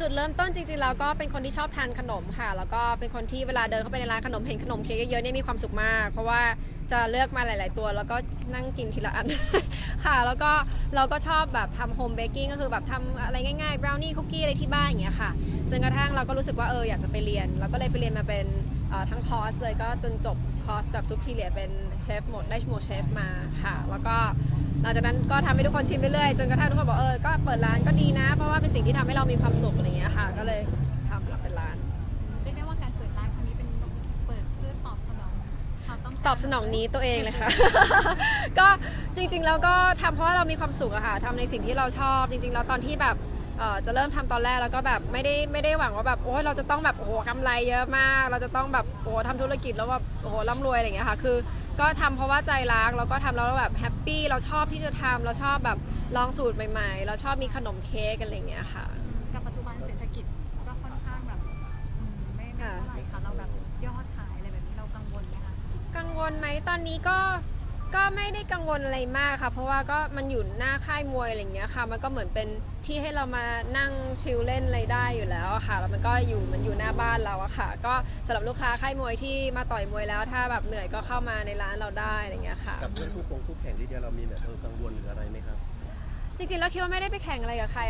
จุดเริ่มต้นจริงๆแล้วก็เป็นคนที่ชอบทานขนมค่ะ แล้วก็เป็นคนที่เวลาเดินเข้าไปในร้านขนมเห็นขนมเค้กเยอะๆเนี่ยมีความสุขมาก เพราะว่าจะเลือกมาหลาย ๆ ตัว แล้วก็นั่งกินทีละอัน ค่ะ แล้วก็เราก็ชอบแบบทำโฮมเบกกิ้งก็คือแบบทำอะไรง่ายๆบราวนี่คุกกี้อะไรที่บ้านอย่างเงี้ยค่ะจนกระทั่งเราก็รู้สึกว่าเอออยากจะไปเรียนเราก็เลยไปเรียนมาเป็น ทั้งคอร์สเลยก็จนจบคอร์สแบบซุปพีเรียเป็นเชฟหมดได้หมดเชฟมาค่ะ แล้วก็หลังจากนั้นก็ทำให้ทุกคนชิมเรื่อยๆ จนกระทั่งทุกคนบอกเออ ก็เปิดร้านก็ดีนะ เพราะว่าเป็นสิ่งที่ทำให้เรามีความสุขอะไรเงี้ยค่ะ ก็เลยทำเราเป็นร้านเรียกได้ว่าการเปิดร้านครั้งนี้เป็นเปิดเพื่อตอบสนองความต้องตอบสนองนี้ตัวเองเลยค่ะ ก็จริงๆแล้วก็ทำเพราะว่าเรามีความสุขอะค่ะทำในสิ่งที่เราชอบ จริง ๆ แล้วตอนที่แบบ เอ่อจะเริ่มทำตอนแรกแล้วก็แบบไม่ได้ไม่ได้หวังว่าแบบโอ้ยเราจะต้องแบบโอ้โหกำไรเยอะมาก เราจะต้องแบบโอ้โหทำธุรกิจแล้วแบบโอ้โหร่ำรวยอะไรอย่างเงี้ยค่ะคือ ก็ทำเพราะว่าใจรักแล้วก็ทำแล้วแบบแฮปปี้เราชอบที่จะทำเราชอบแบบลองสูตรใหม่ๆ เราชอบมีขนมเค้กอะไรอย่างเงี้ยค่ะอืมกับปัจจุบันเศรษฐกิจก็ค่อนข้างแบบอืมไม่ไม่เท่าไหร่ค่ะเราแบบยอดขายอะไรแบบนี้เรากังวลไหมคะกังวลไหมตอนนี้ก็ ก็ไม่ได้กังวลอะไรมากค่ะ เพราะว่าก็มันอยู่หน้าค่ายมวยอะไรอย่างเงี้ยค่ะ มันก็เหมือนเป็นที่ให้เรามานั่งชิลเล่นอะไรได้อยู่แล้วอะค่ะ แล้วมันก็อยู่มันอยู่หน้าบ้านเราอะค่ะ ก็สำหรับลูกค้าค่ายมวยที่มาต่อยมวยแล้ว ถ้าแบบเหนื่อยก็เข้ามาในร้านเราได้อะไรอย่างเงี้ยค่ะ กับเพื่อนคู่คงคู่แข่งที่เดียวเรามีแบบเออกังวลหรืออะไรไหมครับ จริงๆแล้วคิดว่าไม่ได้ไปแข่งอะไรกับใคร